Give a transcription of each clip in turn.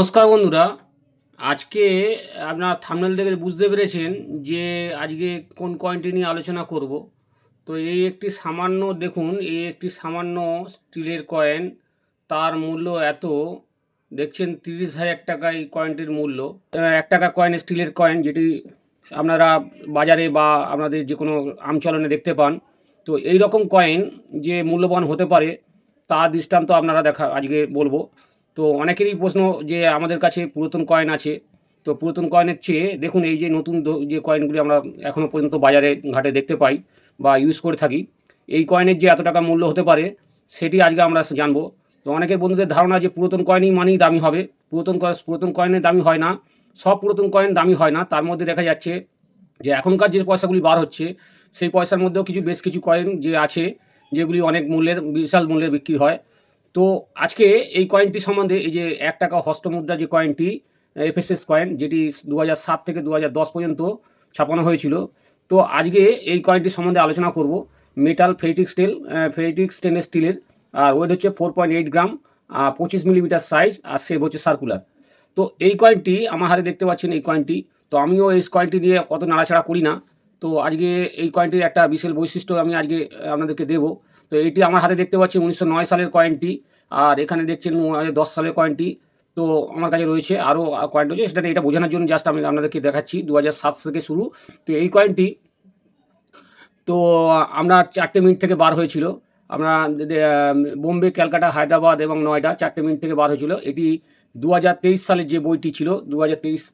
নমস্কার বন্ধুরা। আজকে আপনার থামনেল থেকে বুঝতে পেরেছেন যে আজকে কোন কয়েনটি নিয়ে আলোচনা করব। তো এই একটি সামান্য দেখুন, এই একটি সামান্য স্টিলের কয়েন তার মূল্য এত। দেখছেন তিরিশ হাজার টাকা এই কয়েনটির মূল্য। এক টাকা কয়েন স্টিলের কয়েন যেটি আপনারা বাজারে বা আপনাদের যে কোনো আমচলনে দেখতে পান। তো এই রকম কয়েন যে মূল্যবান হতে পারে তার দৃষ্টান্ত আপনারা দেখা, আজকে বলব। তো অনেকেরই প্রশ্ন যে আমাদের কাছে পুরাতন কয়েন আছে। তো পুরাতন কয়েনের চেয়ে দেখুন, এই যে নতুন যে কয়েনগুলি আমরা এখনও পর্যন্ত বাজারে ঘাটে দেখতে পাই বা ইউজ করে থাকি, এই কয়েনের যে এত টাকা মূল্য হতে পারে, সেটি আজকে আমরা জানব। তো অনেকের বন্ধুদের ধারণা যে পুরাতন কয়েনই মানেই দামি হবে। পুরাতন পুরাতন কয়েনের দামি হয় না। সব পুরাতন কয়েন দামি হয় না। তার মধ্যে দেখা যাচ্ছে যে এখনকার যে পয়সাগুলি বার হচ্ছে, সেই পয়সার মধ্যেও কিছু বেশ কিছু কয়েন যে আছে, যেগুলি অনেক মূল্যের বিশাল মূল্যে বিক্রি হয়। তো আজকে এই কয়েনটি সম্বন্ধে এই যে এক টাকা হস্তমুদ্রা যে কয়েনটি এফএসএস কয়েন যেটি দু সাত থেকে দু পর্যন্ত ছাপানো হয়েছিল, তো আজকে এই কয়েনটি সম্বন্ধে আলোচনা করব। Metal ferritic steel ferritic stainless স্টিলের আর ওয়েট হচ্ছে ফোর পয়েন্ট এইট গ্রাম পঁচিশ মিলিমিটার সাইজ আর সেভ হচ্ছে সার্কুলার তো এই কয়েনটি আমার হাতে দেখতে পাচ্ছেন এই কয়েনটি তো আমিও এই কয়েনটি দিয়ে কত নাড়াচাড়া করি না। তো আজকে এই কয়েনটির একটা বিশেষ বৈশিষ্ট্য আমি আজকে আপনাদেরকে দেবো। তো এইটি আমার হাতে দেখতে পাচ্ছি উনিশশো নয় সালের কয়েনটি আর এখানে দেখছেন দশ সালের কয়েনটি তো আমার কাছে রয়েছে আরও কয়েন রয়েছে সেটা এটা বোঝানোর জন্য জাস্ট আমি আপনাদেরকে দেখাচ্ছি দু সাত থেকে শুরু। তো এই কয়েনটি তো আমরা চারটে মিনিট থেকে বার হয়েছিল। আমরা বোম্বে, ক্যালকাটা, হায়দ্রাবাদ এবং নয়ডা চারটে মিনিট থেকে বার হয়েছিল। এটি দু সালের যে বইটি ছিল দু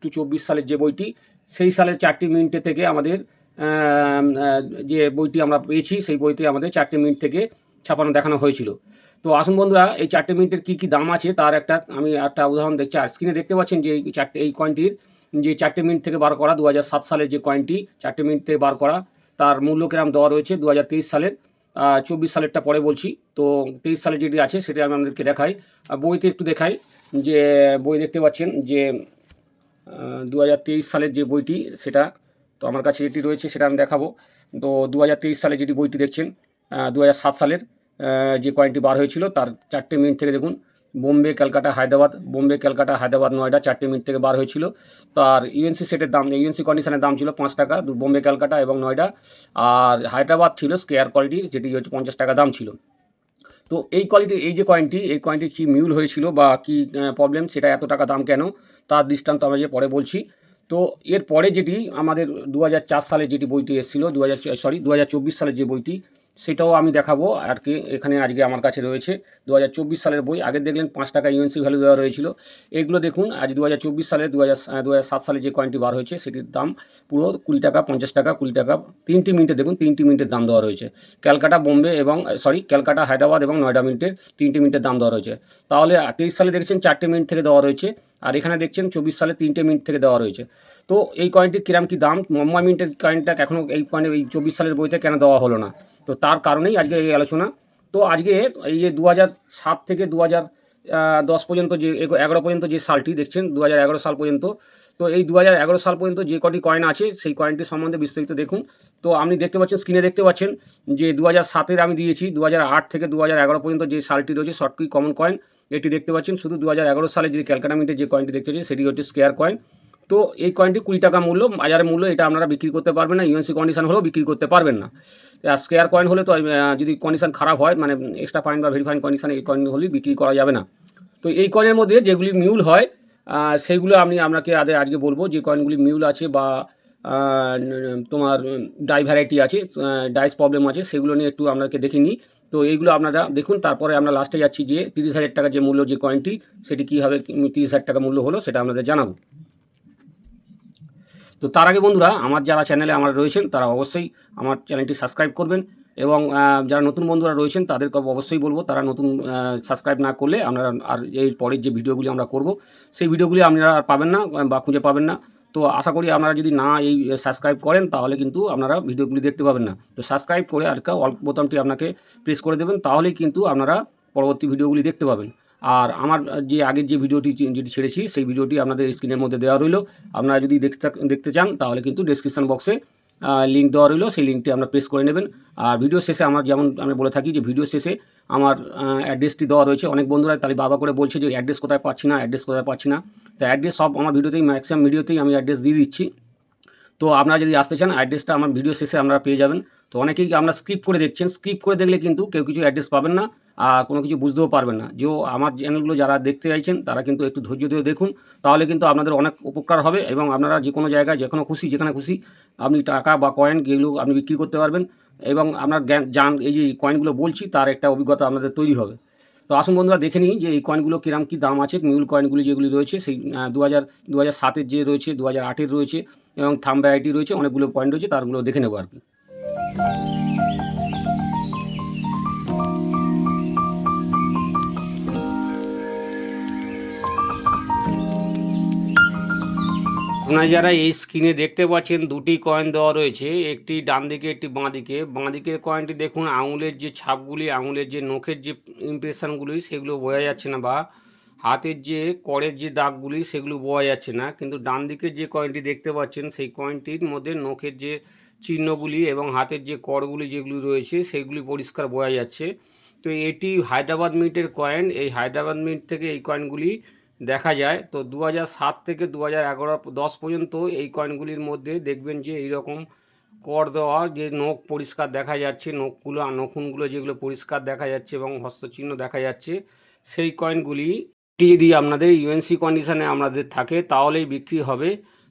টু চব্বিশ সালের যে বইটি, সেই সালের চারটি মিনিটে থেকে আমাদের যে বইটি আমরা পেয়েছি, সেই বইতে আমাদের চারটে মিনিট থেকে ছাপানো দেখানো হয়েছিল। তো আসুন বন্ধুরা, এই চারটে মিনিটের কী কী দাম আছে তার একটা আমি একটা উদাহরণ দেখছি। আর স্ক্রিনে দেখতে পাচ্ছেন যে এই চারটে, এই কয়েনটির যে চারটে মিনিট থেকে বার করা দু সালের যে কয়েনটি চারটে মিনিট থেকে বার করা, তার মূল্য কিরাম দেওয়া রয়েছে দু হাজার তেইশ সালের। চব্বিশ সালেরটা পরে বলছি। তো তেইশ সালে যেটি আছে সেটা আমি আপনাদেরকে দেখাই। বইতে একটু দেখাই যে, বই দেখতে পাচ্ছেন যে দুহাজার তেইশ সালের যে বইটি সেটা, তো আমার কাছে যেটি রয়েছে সেটা আমি দেখাবো। তো দু হাজার তেইশ সালে যেটি বইটি দেখছেন দু সালের যে কয়েনটি বার হয়েছিল, তার চারটে মিনিট থেকে দেখুন, বোম্বে, ক্যালকাটা, হায়দ্রাবাদ, বোম্বে, ক্যালকাটা, হায়দ্রাবাদ, নয়ডা, চারটে মিনিট থেকে বার হয়েছিল। তার ইউএনসি সেটের দাম, ইউএনসি কন্ডিশনের দাম ছিল পাঁচ টাকা বোম্বে, ক্যালকাটা এবং নয়ডা। আর হায়দ্রাবাদ ছিল স্কেয়ার কোয়ালিটির, যেটি হচ্ছে পঞ্চাশ টাকা দাম ছিল। তো এই কোয়ালিটির এই যে কয়েনটি, এই কয়েনটি কী মিউল হয়েছিল বা কী প্রবলেম সেটা এত টাকা দাম কেন, তার দৃষ্টান্ত আমরা যে পরে বলছি। তো এর পরে যেটি আমাদের দু হাজার চার সালে যেটি বইটি এসেছিল দু হাজার সরি দু হাজার চব্বিশ সালে যে বইটি সেটাও আমি দেখাবো। আর কি, এখানে আজকে আমার কাছে রয়েছে। দু হাজার চব্বিশ সালের বই, আগে দেখলেন পাঁচ টাকা ইউএনসি ভ্যালু দেওয়া রয়েছিল। এগুলো দেখুন, আজ দু সালে দু হাজার সাত সালে যে কয়েনটি বার হয়েছে, সেটির দাম পুরো কুড়ি টাকা, পঞ্চাশ টাকা, কুড়ি টাকা, তিনটি মিনিটে দেখুন, তিনটি মিনিটের দাম দেওয়া রয়েছে। ক্যালকাটা, বোম্বে এবং সরি ক্যালকাটা, হায়দ্রাবাদ এবং নয়ডা মিনিটের তিনটি মিনিটের দাম দেওয়া রয়েছে। তাহলে তেইশ সালে দেখছেন, চারটে মিনিট থেকে দেওয়া রয়েছে। আর এখানে দেখছেন, চব্বিশ সালে তিনটে মিনিট থেকে দেওয়া রয়েছে। তো এই কয়েনটি কিরাম কি দাম? মুম্বাই মিনিটের কয়েনটা এখনও এই কয়েনের এই চব্বিশ সালের বইতে কেন দেওয়া হলো না? তো তার কারণেই আজকে এই আলোচনা। তো আজকে এই যে দু সাত থেকে দু দশ পর্যন্ত যে, এগো- এগারো পর্যন্ত যে সালটি দেখছেন দু সাল পর্যন্ত। তো এই দু সাল পর্যন্ত যে কটি কয়েন আছে, সেই কয়েনটি সম্বন্ধে বিস্তারিত দেখুন। তো আপনি দেখতে পাচ্ছেন স্ক্রিনে দেখতে পাচ্ছেন যে দু হাজার সাতের আমি দিয়েছি দু থেকে দু পর্যন্ত যে সালটি রয়েছে শর্টকি কমন কয়েন এটি দেখতে পাচ্ছেন। শুধু দু সালে যে ক্যালকাটা মিনিটের যে কয়েনটি দেখতে পাচ্ছেন, সেটি হচ্ছে স্কেয়ার কয়েন তো এই কয়েনটি কুড়ি টাকা মূল্য বাজারের মূল্য, এটা আপনারা বিক্রি করতে পারবেন না ইউএনসি কন্ডিশন হলেও বিক্রি করতে পারবেন না। আর স্কেয়ার কয়েন হলে তো যদি কন্ডিশন খারাপ হয় মানে এক্সট্রা ফাইন বা ভেরিফাইন কন্ডিশনে এই কয়েন হলে বিক্রি করা যাবে না। তো এই কয়েনের মধ্যে যেগুলি মিউল হয় সেগুলো আমি আপনাকে আদে আজকে বলব, যে কয়েনগুলি মিউল আছে বা তোমার ডাই ভ্যারাইটি আছে ডাইস প্রবলেম আছে, সেগুলো নিয়ে একটু আপনাকে দেখে নিই। তো এইগুলো আপনারা দেখুন, তারপরে আমরা লাস্টে যাচ্ছি যে তিরিশ হাজার টাকা যে মূল্য যে কয়েনটি সেটি কীভাবে তিরিশ হাজার টাকা মূল্য হলো, সেটা আপনাদের জানাব। তো তার আগে বন্ধুরা, আমার যারা চ্যানেলে আমার রয়েছেন, তারা অবশ্যই আমার চ্যানেলটি সাবস্ক্রাইব করবেন এবং যারা নতুন বন্ধুরা রয়েছেন, তাদেরকে অবশ্যই বলব, তারা নতুন সাবস্ক্রাইব না করলে আপনারা আর এর পরের যে ভিডিওগুলি আমরা করব, সেই ভিডিওগুলি আপনারা আর পাবেন না বা খুঁজে পাবেন না। তো আশা করি আপনারা যদি না এই সাবস্ক্রাইব করেন, তাহলে কিন্তু আপনারা ভিডিওগুলি দেখতে পাবেন না। তো সাবস্ক্রাইব করে আর অল্প বোতামটি আপনাকে প্রেস করে দেবেন, তাহলেই কিন্তু আপনারা পরবর্তী ভিডিওগুলি দেখতে পাবেন। আর আমার যে আগের যে ভিডিওটি যেটি ছেড়েছি, সেই ভিডিওটি আপনাদের স্ক্রিনের মধ্যে দেওয়া রইল। আপনারা যদি দেখতে দেখতে চান, তাহলে কিন্তু ডেসক্রিপশন বক্সে লিঙ্ক দেওয়া রইল। সেই লিঙ্কটি আপনারা প্রেস করে নেবেন। আর ভিডিও শেষে আমার যেমন আমি বলে থাকি যে ভিডিও শেষে আমার অ্যাড্রেসটি দেওয়া রয়েছে। অনেক বন্ধুরা তাহলে বাবা করে বলছে যে অ্যাড্রেস কোথায় পাচ্ছি না? অ্যাড্রেস কোথায় পাচ্ছি না? তো অ্যাড্রেস সব আমার ভিডিওতেই ম্যাক্সিমাম ভিডিওতেই আমি অ্যাড্রেস দিয়ে দিচ্ছি। তো আপনারা যদি আসতে চান অ্যাড্রেসটা আমার ভিডিও শেষে আপনারা পেয়ে যাবেন। তো অনেকেই আমরা স্কিপ করে দেখছেন। স্কিপ করে দেখলে কিন্তু কেউ কিছু অ্যাড্রেস পাবেন না। কোনো কিছু বুঝতেও পারবেন না। যে আমার চ্যানেলগুলো যারা দেখতে চাইছেন, তারা কিন্তু একটু ধৈর্য ধরে দেখুন, তাহলে কিন্তু আপনাদের অনেক উপকার হবে এবং আপনারা যে কোনো জায়গায়, যেখানে খুশি যেখানে খুশি আপনি টাকা বা কয়েন যেগুলো আপনি বিক্রি করতে পারবেন এবং আপনার জ্ঞান, জান, এই যে কয়েনগুলো বলছি, তার একটা অভিজ্ঞতা আপনাদের তৈরি হবে। তো আসুন বন্ধুরা, দেখে নিই যে এই কয়েনগুলো কিরাম কী দাম আছে মিউল কয়েনগুলি যেগুলি রয়েছে, সেই দু হাজার দু হাজার সাতের যে রয়েছে দু হাজার আটের রয়েছে এবং থাম ভ্যারাইটি রয়েছে, অনেকগুলো পয়েন্ট রয়েছে, তারগুলো দেখে নেব আর কি। আপনারা যারা এই স্ক্রিনে দেখতে পাচ্ছেন, দুটি কয়েন দেওয়া রয়েছে। একটি ডান দিকে, একটি বাঁ দিকে। বাঁ দিকের কয়েনটি দেখুন, আঙুলের যে ছাপগুলি, আঙুলের যে নখের যে ইমপ্রেশনগুলি সেগুলো বোঝা যাচ্ছে না বা হাতের যে করের যে দাগগুলি, সেগুলো বোঝা যাচ্ছে না। কিন্তু ডান দিকের যে কয়েনটি দেখতে পাচ্ছেন, সেই কয়েনটির মধ্যে নখের যে চিহ্নগুলি এবং হাতের যে করগুলি যেগুলি রয়েছে, সেগুলি পরিষ্কার বোঝা যাচ্ছে। তো এটি হায়দ্রাবাদ মিন্টের কয়েন এই হায়দ্রাবাদ মিন্ট থেকে এই কয়েনগুলি দেখা যায়। তো দু সাত থেকে দু হাজার এগারো দশ পর্যন্ত এই কয়েনগুলির মধ্যে দেখবেন যে এইরকম কর দেওয়া, যে নখ পরিষ্কার দেখা যাচ্ছে, নখগুলো, নখুনগুলো যেগুলো পরিষ্কার দেখা যাচ্ছে এবং হস্তচিহ্ন দেখা যাচ্ছে, সেই কয়েনগুলি যদি আপনাদের ইউএনসি কন্ডিশানে আপনাদের থাকে, তাহলেই বিক্রি হবে।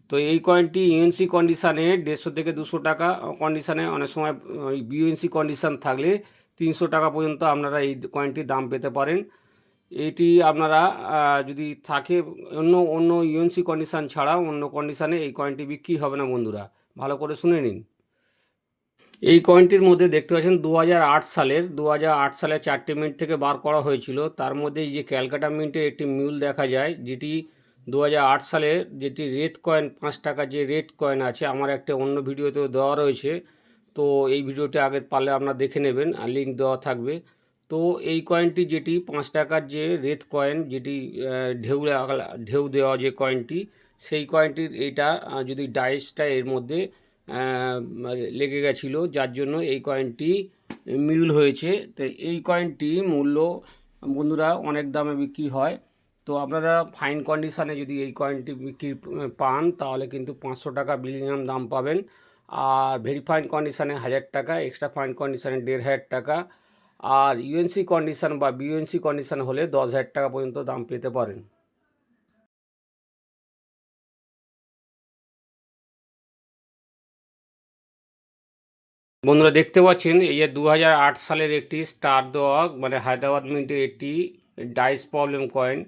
তো এই কয়েনটি ইউএনসি কন্ডিশানে দেড়শো থেকে দুশো টাকা কন্ডিশানে অনেক সময় বিউএনসি কন্ডিশান থাকলে তিনশো টাকা পর্যন্ত আপনারা এই কয়েনটির দাম পেতে পারেন। এটি আপনারা যদি থাকে অন্য অন্য ইউএনসি কন্ডিশান ছাড়া অন্য কন্ডিশানে এই কয়েনটি বিক্রি হবে না বন্ধুরা। ভালো করে শুনে নিন। এই কয়েনটির মধ্যে দেখতে পাচ্ছেন দু হাজার আট সালের দু সালে চারটে মিনিট থেকে বার করা হয়েছিল। তার মধ্যে এই যে ক্যালকাটা মিন্টের একটি মিউল দেখা যায়, যেটি দুহাজার আট সালে যেটি রেড কয়েন পাঁচ টাকা যে রেড কয়েন আছে, আমার একটা অন্য ভিডিওতেও দেওয়া রয়েছে। তো এই ভিডিওটি আগে পারলে আপনারা দেখে নেবেন, আর লিঙ্ক দেওয়া থাকবে। তো এই কয়েনটি যেটি পাঁচ টাকার যে রেত কয়েন যেটি ঢেউ ঢেউ দেওয়া যে কয়েনটি সেই কয়েনটির এইটা যদি ডাইসটা এর মধ্যে লেগে গেছিল, যার জন্য এই কয়েনটি মিউল হয়েছে। তো এই কয়েনটি মূল্য, বন্ধুরা, অনেক দামে বিক্রি হয়। তো আপনারা ফাইন কন্ডিশানে যদি এই কয়েনটি বিক্রি পান, তাহলে কিন্তু পাঁচশো টাকা বিলিয়ন দাম পাবেন। আর ভেরিফাইন কন্ডিশানে হাজার টাকা এক্সট্রা ফাইন কন্ডিশানে দেড় হাজার টাকা। আর ইউএনসি কন্ডিশন বা বিউএনসি কন্ডিশন হলে দশ হাজার টাকা পর্যন্ত দাম পেতে পারেন। বন্ধুরা দেখতে পাচ্ছেন, এই যে দু হাজার আট সালের একটি স্টার দেওয়া মানে হায়দ্রাবাদ মিন্টের একটি ডাইস প্রবলেম কয়েন।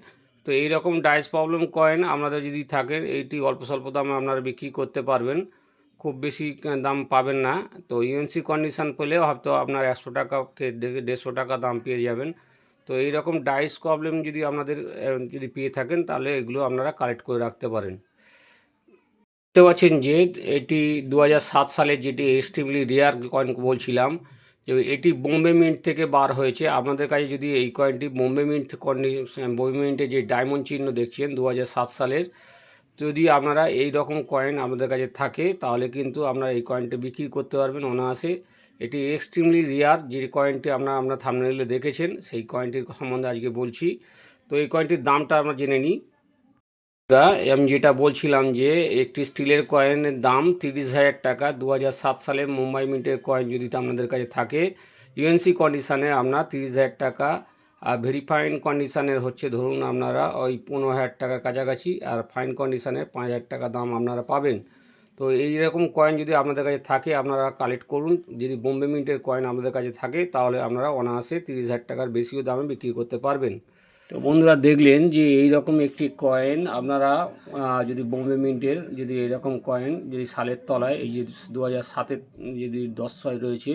তো এই রকম ডাইস প্রবলেম কয়েন আপনাদের যদি থাকেন, এইটি অল্প স্বল্প দামে আপনারা বিক্রি করতে পারবেন। খুব বেশি দাম পাবেন না। তো ইউএনসি কন্ডিশান পেলেও হয়তো আপনার একশো টাকা দেড়শো টাকা দাম পেয়ে যাবেন। তো এই রকম ডাইস প্রবলেম যদি আপনাদের যদি পেয়ে থাকেন, তাহলে এগুলো আপনারা কালেক্ট করে রাখতে পারেন। দেখতে পাচ্ছেন যে এটি দু সালে যেটি এক্সট্রিমলি রেয়ার কয়েন বলছিলাম, যে এটি বোম্বে মিন্ট থেকে বার হয়েছে। আপনাদের কাছে যদি এই কয়েনটি বোম্বে মিন্ট কন্ডিশন বোম্বে মিন্টে যে ডায়মন্ড চিহ্ন দেখছেন দু হাজার সাত সালের যদি আপনারা এই রকম কয়েন আমাদের কাছে থাকে, তাহলে কিন্তু আপনারা এই কয়েনটি বিক্রি করতে পারবেন অনায়াসে। এটি এক্সট্রিমলি রেয়ার যে কয়েনটি আপনারা আমরা থামনেলে দেখেছেন, সেই কয়েনটির সম্বন্ধে আজকে বলছি। তো এই কয়েনটির দামটা আমরা জেনে নিই। আমি যেটা বলছিলাম যে, একটি স্টিলের কয়েনের দাম তিরিশ হাজার টাকা দু হাজার সাত সালে মুম্বাই মিন্টের কয়েন যদি আপনাদের কাছে থাকে ইউএনসি কন্ডিশানে আপনার তিরিশ হাজার টাকা ভেরিফাইন কন্ডিশানের হচ্ছে ধরুন আপনারা ওই পনেরো হাজার টাকার কাছাকাছি আর ফাইন কন্ডিশানে পাঁচ হাজার টাকা দাম আপনারা পাবেন। তো এই রকম কয়েন যদি আপনাদের কাছে থাকে, আপনারা কালেক্ট করুন। যদি বোম্বে মিন্টের কয়েন আপনাদের কাছে থাকে, তাহলে আপনারা অনায়াসে তিরিশ হাজার টাকার বেশিও দামে বিক্রি করতে পারবেন। তো বন্ধুরা দেখলেন যে এই রকম একটি কয়েন আপনারা যদি বোম্বে মিন্টের যদি এরকম কয়েন যদি সালের তলায় এই যে দু হাজার সাতের, যদি দশ ছয় রয়েছে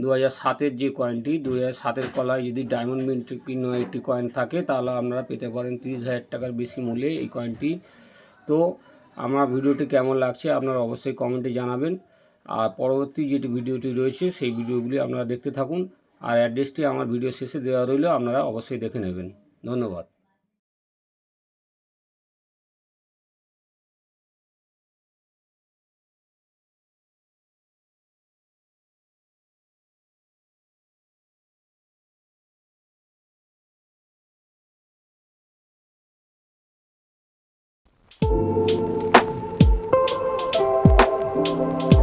দু হাজার সাতের যে কয়েনটি দু হাজার সাতের কলায় যদি ডায়মন্ড মিন্ট কিনো একটি কয়েন থাকে, তাহলে আপনারা পেতে পারেন তিরিশ হাজার টাকার বেশি মূল্যে এই কয়েনটি তো আমার ভিডিওটি কেমন লাগছে আপনারা অবশ্যই কমেন্টে জানাবেন। আর পরবর্তী যেটি ভিডিওটি রয়েছে, সেই ভিডিওগুলি আপনারা দেখতে থাকুন। আর অ্যাড্রেসটি আমার ভিডিও শেষে দেওয়া রইল, আপনারা অবশ্যই দেখে নেবেন। ধন্যবাদ। you